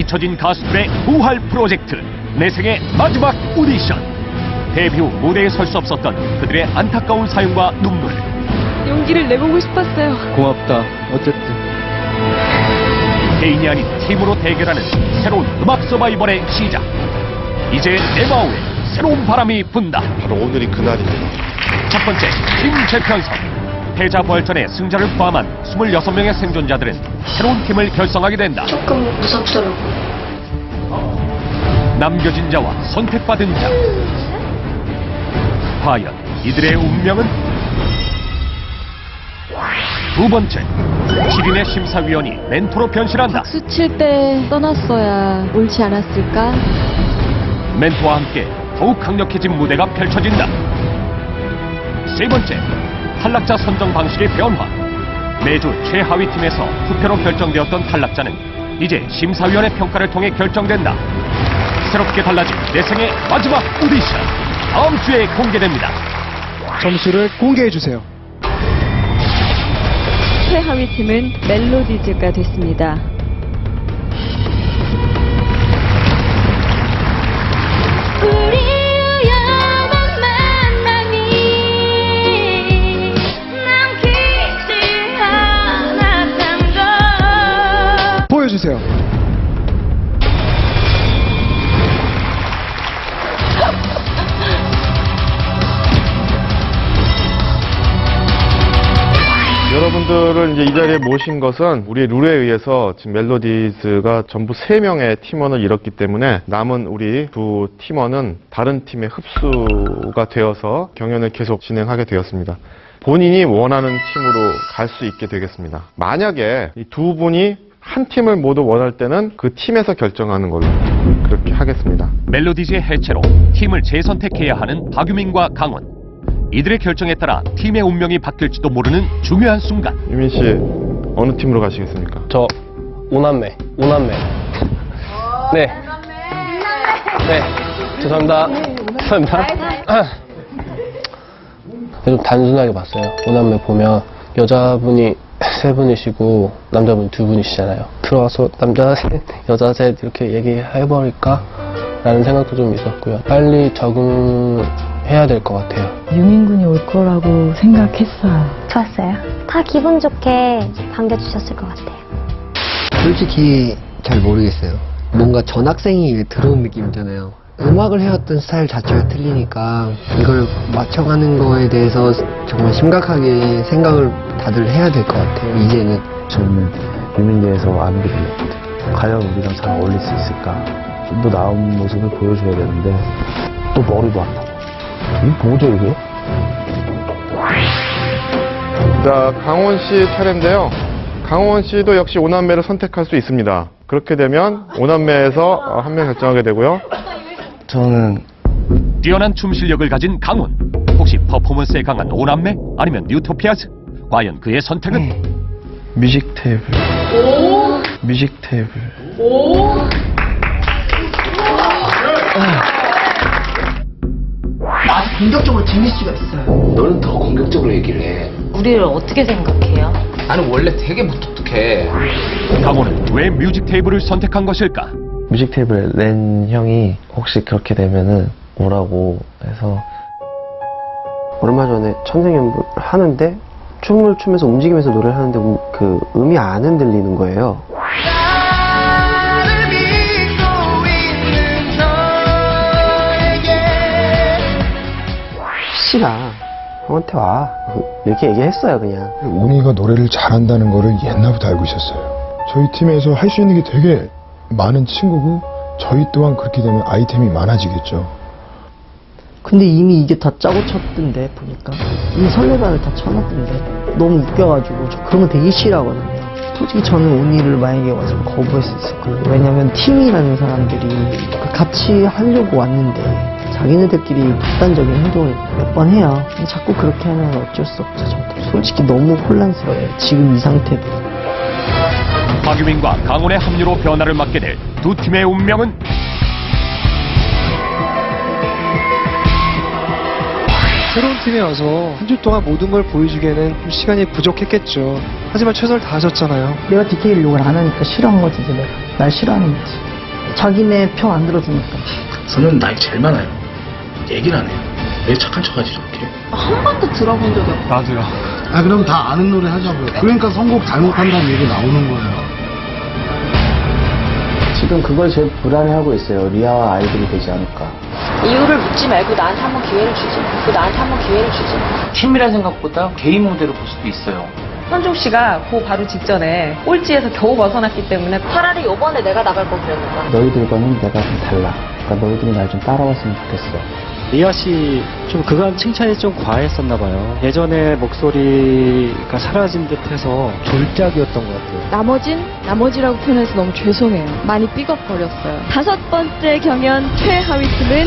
잊혀진 가수들의 부활 프로젝트 내 생의 마지막 오디션 데뷔 후 무대에 설 수 없었던 그들의 안타까운 사연과 눈물 용기를 내보고 싶었어요. 고맙다. 어쨌든. 개인이 아닌 팀으로 대결하는 새로운 음악 서바이벌의 시작 이제 내 마음에 새로운 바람이 분다 바로 오늘이 그날입니다. 첫 번째 팀 재편성 패자 부활전의 승자를 포함한 26명의 생존자들은 새로운 팀을 결성하게 된다. 조금 무섭더라고요. 남겨진 자와 선택받은 자. 과연 이들의 운명은? 두 번째 7인의 심사위원이 멘토로 변신한다. 박수 칠 때 떠났어야 옳지 않았을까? 멘토와 함께 더욱 강력해진 무대가 펼쳐진다. 세 번째 탈락자 선정 방식의 변화 매주 최하위 팀에서 투표로 결정되었던 탈락자는 이제 심사위원의 평가를 통해 결정된다 새롭게 달라진 내 생의 마지막 오디션 다음 주에 공개됩니다 점수를 공개해 주세요. 최하위 팀은 멜로디즈가 됐습니다. 주세요. 여러분들을 이제 이 자리에 모신 것은 우리의 룰에 의해서 지금 멜로디즈가 전부 3명의 팀원을 잃었기 때문에 남은 우리 두 팀원은 다른 팀에 흡수가 되어서 경연을 계속 진행하게 되었습니다. 본인이 원하는 팀으로 갈 수 있게 되겠습니다. 만약에 이 두 분이 한 팀을 모두 원할 때는 그 팀에서 결정하는 걸로 그렇게 하겠습니다. 멜로디즈의 해체로 팀을 재선택해야 하는 박유민과 강원. 이들의 결정에 따라 팀의 운명이 바뀔지도 모르는 중요한 순간. 유민 씨 어느 팀으로 가시겠습니까? 저 오남매 오남매. 네. 네. 죄송합니다. 죄송합니다. 좀 단순하게 봤어요. 오남매 보면 여자분이 세 분이시고 남자분 두 분이시잖아요 들어와서 남자 셋 여자 셋 이렇게 얘기해버릴까 라는 생각도 좀 있었고요 빨리 적응해야 될 것 같아요 유민군이 올 거라고 생각했어요. 좋았어요. 다 기분 좋게 반겨주셨을 것 같아요. 솔직히 잘 모르겠어요. 뭔가 전학생이 들어온 느낌이잖아요. 음악을 해왔던 스타일 자체가 틀리니까 이걸 맞춰가는 거에 대해서 정말 심각하게 생각을 다들 해야 될 것 같아요. 이제는. 저는 유민대에서 안 믿어요. 과연 우리랑 잘 어울릴 수 있을까? 좀 더 나은 모습을 보여줘야 되는데 또 머리도 안 나고. 이게 뭐죠 이게? 자, 강원 씨 차례인데요. 강원 씨도 역시 오남매를 선택할 수 있습니다. 그렇게 되면 오남매에서 한 명 결정하게 되고요. 저는 뛰어난 춤 실력을 가진 강원 혹시 퍼포먼스에 강한 오남매 아니면 뉴토피아즈 과연 그의 선택은 뮤직 테이블. 뮤직 테이블. 아주 공격적으로 재밌을 수가 있어요. 너는 더 공격적으로 얘기를 해. 우리를 어떻게 생각해요? 나는 원래 되게 무뚝뚝해. 강원은 왜 뮤직 테이블을 선택한 것일까 뮤직 테이블 낸 형이 혹시 그렇게 되면은 오라고 해서 얼마 전에 천생연분 하는데 춤을 추면서 움직이면서 노래를 하는데 음- 그 음이 안 흔들리는 거예요. 씨가 형한테 와 이렇게 얘기했어요 그냥. 우미가 노래를 잘한다는 거를 옛날부터 알고 있었어요. 저희 팀에서 할 수 있는 게 되게 많은 친구고 저희 또한 그렇게 되면 아이템이 많아지겠죠. 근데 이미 이게 다 짜고 쳤던데 보니까 이미 설레발을 다 쳐놨던데 너무 웃겨가지고 저 그런 거 되게 싫어하거든요. 솔직히 저는 온이를 만약에 와서 거부했을 거예요. 왜냐면 팀이라는 사람들이 그 같이 하려고 왔는데 자기네들끼리 극단적인 행동을 몇 번 해요. 자꾸 그렇게 하면 어쩔 수 없죠 저도 솔직히 너무 혼란스러워요 지금 이 상태도. 박유민과 강원의 합류로 변화를 맞게 될 두 팀의 운명은 새로운 팀에 와서 한 주 동안 모든 걸 보여주기에는 좀 시간이 부족했겠죠. 하지만 최선을 다하셨잖아요. 내가 디테일 욕을 안 하니까 싫어한 거지 내가 날 싫어하는 거지 자기네 편안 들어주니까. 저는 나이 제일 많아요. 얘기를 안 해요. 왜 착한 척하지 저렇게? 한 번도 들어본 적이 없어. 나도요. 아 그럼 다 아는 노래 하자고요. 그러니까 선곡 잘못한다는 얘기 나오는 거예요. 지금 그걸 제일 불안해하고 있어요. 리아와 아이들이 되지 않을까. 이유를 묻지 말고 나한테 한번 기회를 주지. 그 나한테 한번 기회를 주지. 팀이란 생각보다 개인 무대로 볼 수도 있어요. 현종 씨가 그 바로 직전에 꼴찌에서 겨우 벗어났기 때문에 차라리 요번에 내가 나갈 걸 그랬는가. 너희들과는 내가 좀 달라. 그러니까 너희들이 날 좀 따라왔으면 좋겠어. 리아 씨 좀 그간 칭찬이 좀 과했었나 봐요. 예전에 목소리가 사라진 듯해서 졸작이었던 것 같아요. 나머진 나머지라고 표현해서 너무 죄송해요. 많이 삐걱거렸어요. 다섯 번째 경연 최하위 팀은